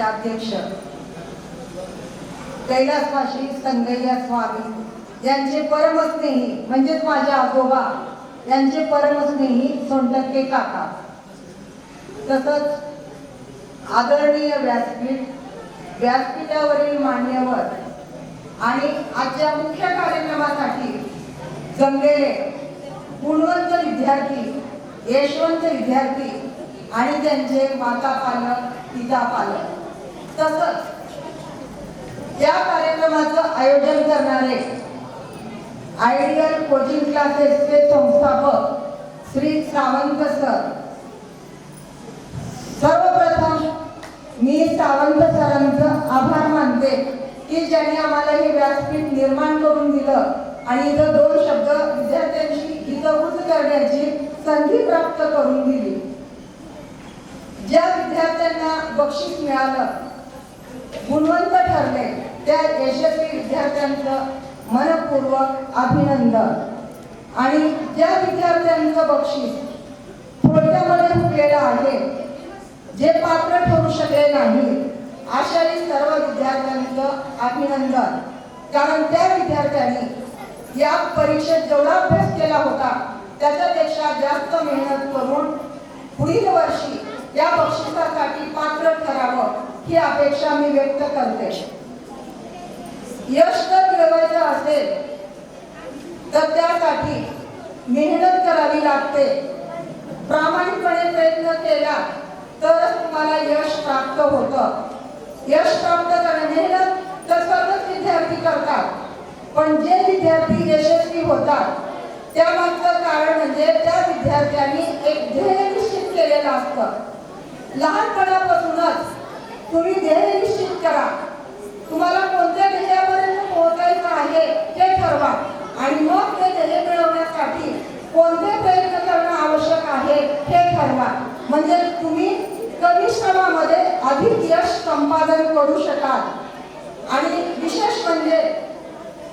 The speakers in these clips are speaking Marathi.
अध्यक्ष. कैलासवासी संगय्या स्वामी यांचे परमस्नेही म्हणजेच माझे आजोबा यांचे परमस्नेही सोनटक्के काका. तसंच आदरणीय व्यासपीठ व्यासपीठावरील मान्यवर आणि आजच्या मुख्य कार्यक्रमासाठी जमलेले गुणवंत विद्यार्थी यशवंत विद्यार्थी आणि त्यांचे माता पालक पिता पालक. तसंच या कार्यक्रमाचं आयोजन करणारे आयडियल कोचिंग क्लासेसचे संस्थापक श्री सावंत सर. सर्वप्रथम मी सावंत सरांचं आभार मानते की ज्यांनी आम्हाला हे व्यासपीठ निर्माण करून दिलं आणि इथं दोन शब्द विद्यार्थ्यांशी हितभूत करण्याची संधी प्राप्त करून दिली. ज्या विद्यार्थ्यांना बक्षीस मिळालं गुणवंत ठरले. त्या यशस्वी विद्यार्थ्यांचं मनपूर्वक अभिनंदन. आणि ज्या विद्यार्थ्यांचं बक्षीस थोडक्यामध्ये हुकलेलं आहे. जे पात्र ठरू शकले नाही अशाही सर्व विद्यार्थ्यांचं अभिनंदन. कारण त्या विद्यार्थ्यांनी या परीक्षेत जेवढा अभ्यास केला होता त्याच्यापेक्षा जास्त मेहनत करून पुढील वर्षी या बक्षिसासाठी पात्र ठरावं. ही अपेक्षा मी व्यक्त करते. यश जर मिळवायचं असेल तर त्यासाठी मेहनत करावी लागते. प्रामाणिकपणे प्रयत्न केला तरच तुम्हाला यश प्राप्त होतं. यश प्राप्त करणे मेहनत तर सर्वच विद्यार्थी करतात. पण जे विद्यार्थी यशस्वी होतात त्यामागचं कारण म्हणजे त्या विद्यार्थ्यांनी एक ध्येय निश्चित केलेलं असतं. लहानपणापासूनच तुम्ही ध्येय निश्चित करा. तुम्हाला कोणत्या ध्येयापर्यंत पोहोचायचं आहे ते ठरवा. आणि मग ते ध्येय मिळवण्यासाठी कोणते प्रयत्न करणं आवश्यक आहे हे ठरवा. म्हणजे तुम्ही कमी श्रमामध्ये अधिक यश संपादन करू शकाल. आणि विशेष म्हणजे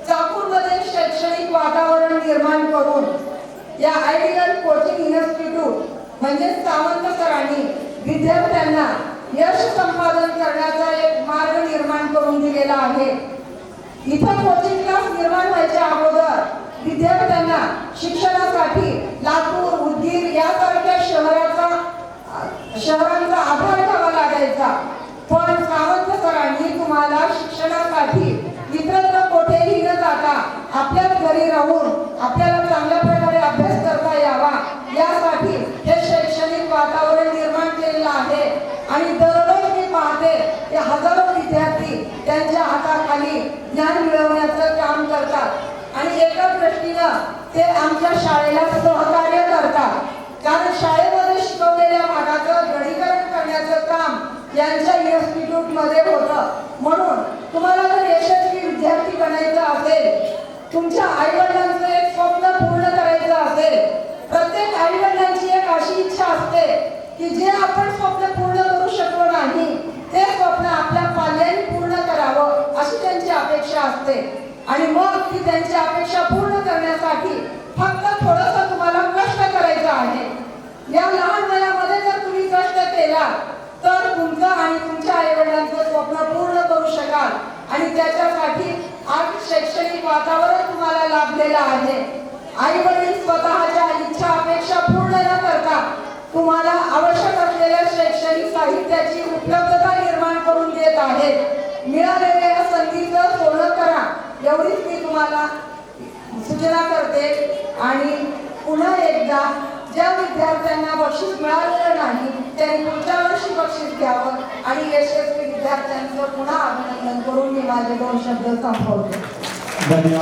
चाकूरमध्ये शैक्षणिक वातावरण निर्माण करून या आयडियल कोचिंग इन्स्टिट्यूट म्हणजे सावंत सरांनी विद्यार्थ्यांना यश संपादन करण्याचा एक मार्ग निर्माण करून दिलेला आहे. इथं कोचिंग क्लास निर्माण व्हायच्या अगोदर विद्यार्थ्यांना शिक्षणासाठी लातूर उदगीर यासारख्या शहराचा शहरांचा आधार घ्यावा लागायचा. पण सावंत सरांनी तुम्हाला शिक्षणासाठी इतरत्र कोठेही न जाता आपल्याच घरी राहून आपल्याला चांगल्या प्रकारे अभ्यास करता यावा यासाठी हे शैक्षणिक वातावरण निर्माण केलेलं आहे आणि दररोज मी पाहते ते हजारो विद्यार्थी त्यांच्या हाताखाली ज्ञान मिळवण्याचं काम करतात. आणि एका दृष्टीनं ते आमच्या शाळेला सहकार्य करतात. कारण शाळेमध्ये शिकवलेल्या भागाचं गणीकरण करण्याचं काम यांच्या इन्स्टिट्यूटमध्ये होतं. म्हणून तुम्हाला जर यशस्वी विद्यार्थी बनायचं असेल तुमच्या आई वडिलांचं एक स्वप्न पूर्ण करायचं असेल प्रत्येक आई वडिलांची एक अशी इच्छा असते की जे आपण स्वप्न पूर्ण करू शकलो नाही ते स्वप्न आपल्या पाल्यांनी पूर्ण करावं अशी त्यांची अपेक्षा असते. आणि मग ती त्यांची अपेक्षा पूर्ण करण्यासाठी फक्त थोडस तुम्हाला कष्ट करायचं आहे. या लहान वयामध्ये जर तुम्ही कष्ट केला तर तुमचं आणि तुमच्या आई वडिलांचं स्वप्न पूर्ण करू शकाल. आणि त्याच्यासाठी आज शैक्षणिक वातावरण तुम्हाला लाभलेलं आहे. आई वडील स्वतःच्या इच्छा अपेक्षा पूर्ण न करता तुम्हाला आवश्यक असलेल्या शैक्षणिक साहित्याची उपलब्धता निर्माण करून देत आहेत. मिळालेल्या संधीचं सोनं करा. एवढीच मी तुम्हाला सूचना करते. आणि पुन्हा एकदा ज्या विद्यार्थ्यांना बक्षीस मिळालेलं नाही त्यांनी पुढच्या वर्षी बक्षीस घ्यावं. आणि यशस्वी विद्यार्थ्यांचं पुन्हा अभिनंदन करून मी माझे दोन शब्द संपवते. धन्यवाद.